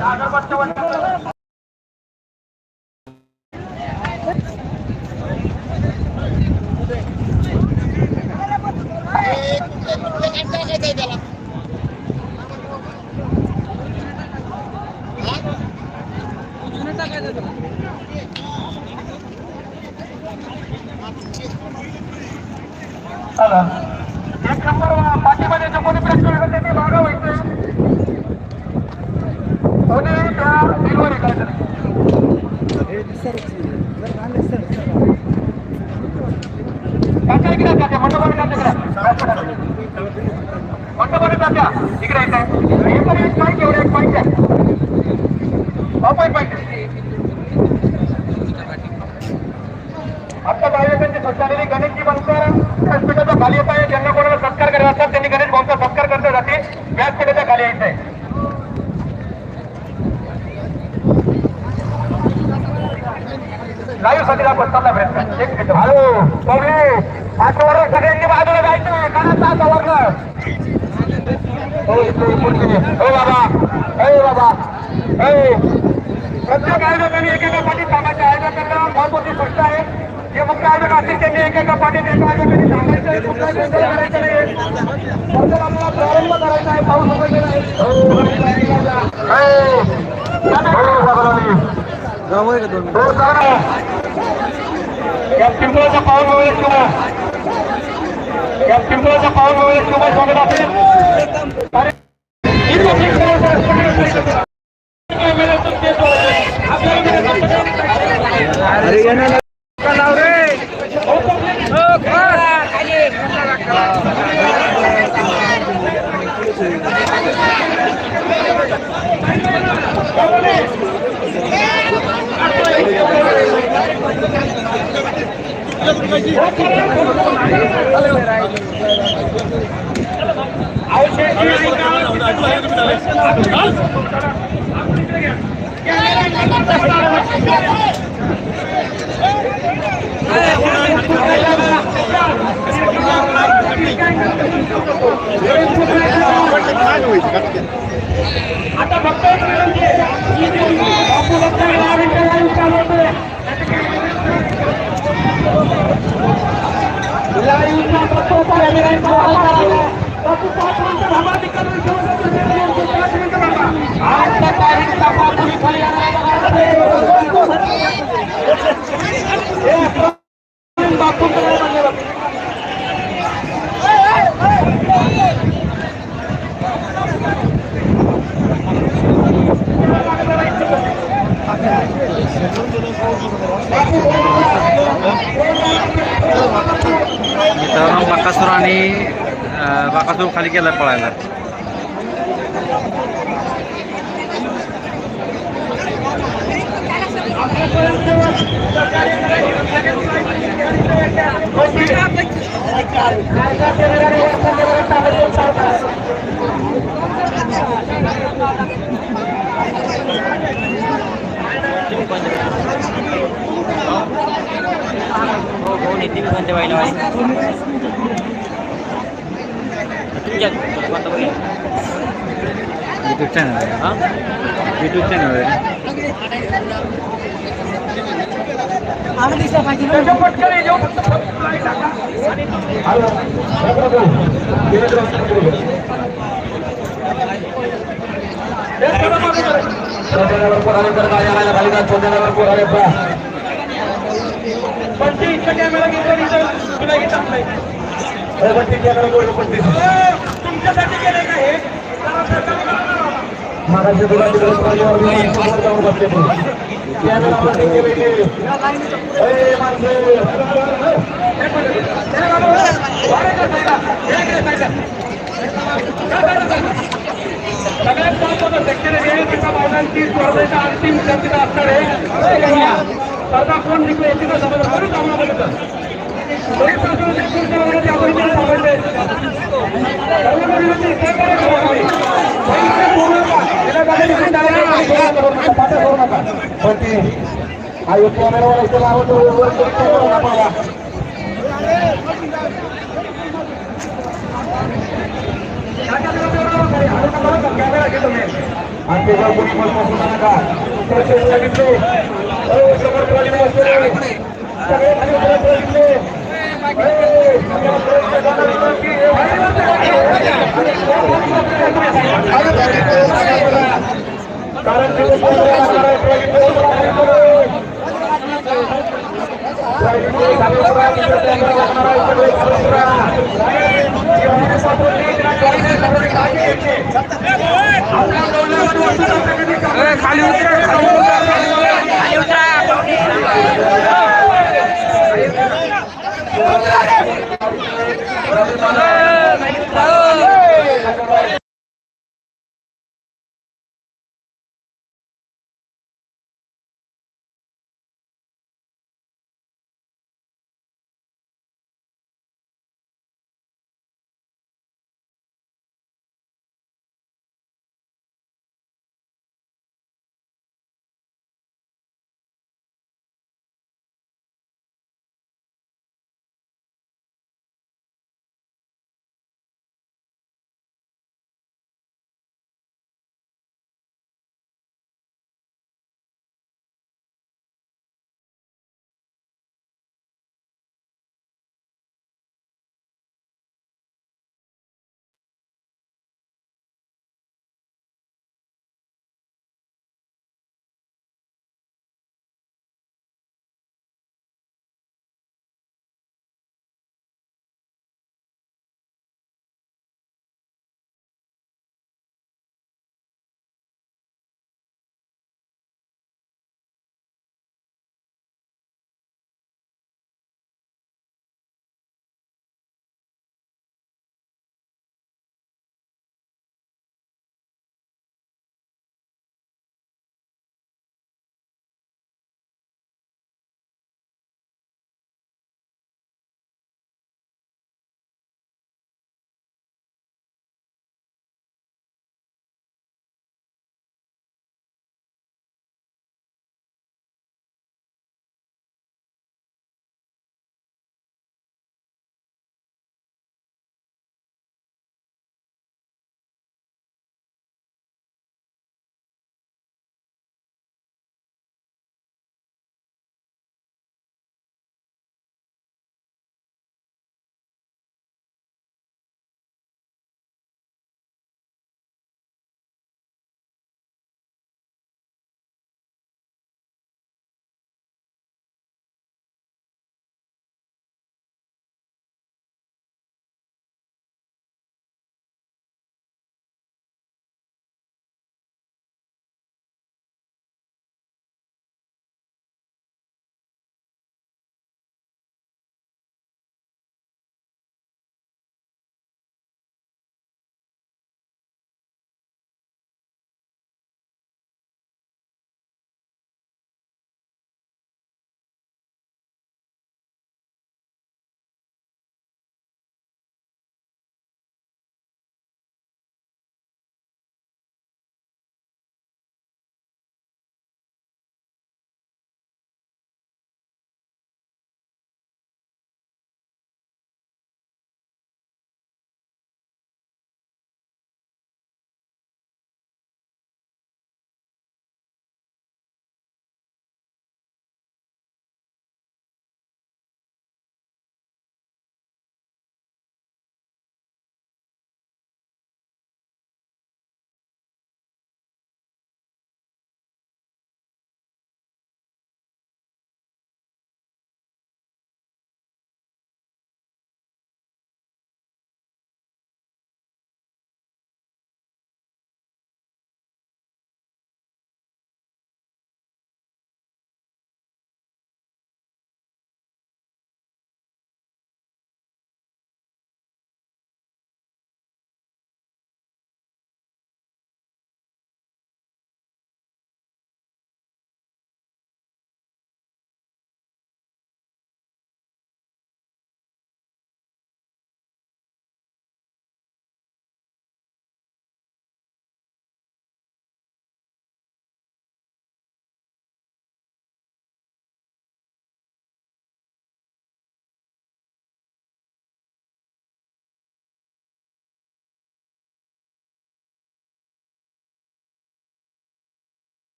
आगरबत्ती हो हो बाबा हो बाबा हो प्रत्येक आयोजकांनी एकेका पाठी थांबायचे आयोजकांना महत्वाची गोष्ट आहे जे मुख्य आयोजक असतील त्यांनी एकेका पाठी एका आयोजकांनी थांबायचं आहे करायचा नाही आपल्याला प्रारंभ करायचा आहे पाऊस उघडलेला हो, हो, बाबारावजी. हो, चला. या पिंपळाचं पाऊल वगैरे शुभ या पिंपळाचं पाऊल वगैरे शुभ स्वागत असेल अरे, ही पब्लिक सर्व आता फक्त एक विनंती आहे. बापू फक्त आज तारीख लाईव्ह खाली आणायला हे बापूंकडे म्हणले बापू. मित्रांनो बाकासूर आणि अं, बाकासूर खाली गेला पळायला हो हो नितीन कोणत्या बाईला बाई तुमच्या यूट्यूब चॅनल हाँ। यूट्यूब चॅनल पण ती इतकं कॅमेरा घेतला तुला घेत आपल्या तुमच्यासाठी का हे मागाशी तुला तिकडे पाहिल्यावर मी समोर जाऊन बसले ते. कॅमेरा वर टिके बेटे. ए, माणसं. एक मिनिट. ए, बाबा, वारे का? हे? सगळ्यात महत्वाचं एका महिलांची स्पर्धेचा अंतिम चर्चेचा असणार आहे स्पर्धा कोण जिंकले याची समज बघितलं पण ते हा एक कॅमेरावाला इथे लावतो, वर करून कॅमेरा दाखवायला. टाका तिला तेवढं कॅमेरा घेतो मी आणि ते जर कोणी पण बसू नका तसेच सांगितले अरे समोर खाली उतरा खाली उतरा. खाली उतरा বাংলাদেশ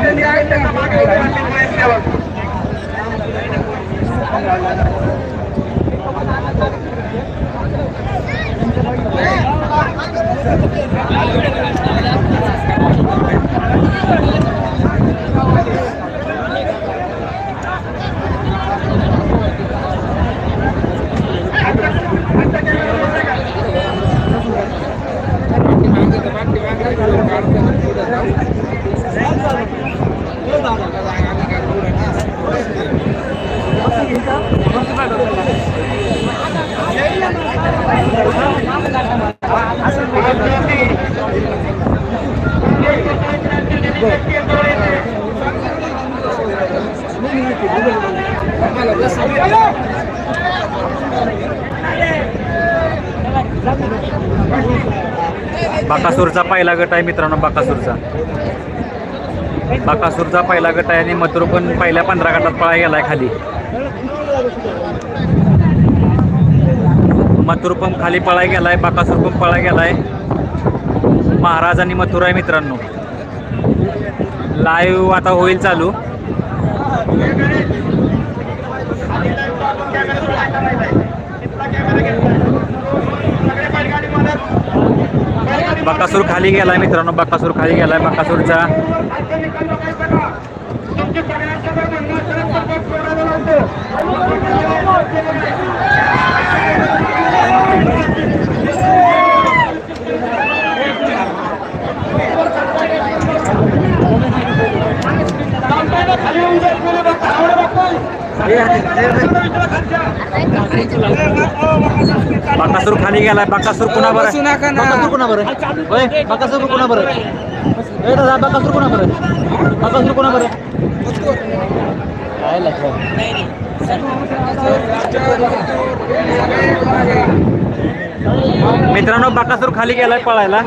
अरे, समोर प्रयत्न करणार की, कारण ते खाली उतरा बाकासूरचा पहिला गट आहे मित्रांनो बाकासूरचा. बाकासूरचा पहिला गट आहे आणि मथुर पण पहिल्या पंधरा गटात पळा गेलाय खाली. मथुर पण खाली पळा गेलाय बाकासूर पण पळा गेलाय. महाराज आणि मथुर आहे मित्रांनो. लाईव्ह आता होईल चालू. बकासूर खाली गेलाय मित्रांनो बकासूर खाली गेलाय बकासूरचा. बकासूर खाली गेलाय बकासूर कुणा बरं बकासूर कोणा बरं होय बकासूर कोणा बरं ए दादा बकासूर कोणा बरं बकासूर कोणा बरं काय लक्षात मित्रांनो बकासूर खाली गेलाय पळायला.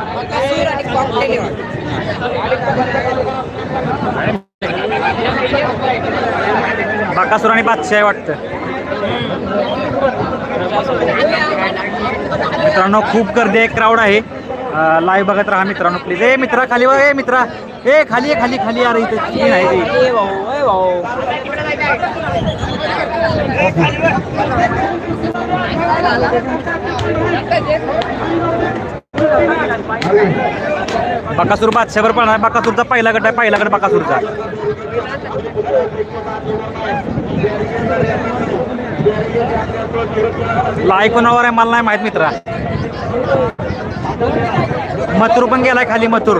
बकासूर आणि बादशाह वाटतं. मित्रांनो खूप गर्दी आहे क्राऊड आहे. लाईव्ह बघत राहा मित्रांनो प्लीज ए मित्रा खाली ए मित्रा. ए खाली आहे खाली खाली. अरे इथं. ए ए भाऊ. बकासूर बादशाहवर पळणार. बकासूरचा पहिला गट आहे पहिला गट बकासूरचा. लाई कोणावर आहे मला नाही माहीत मित्रा. मथुर पण गेलाय खाली मथुर.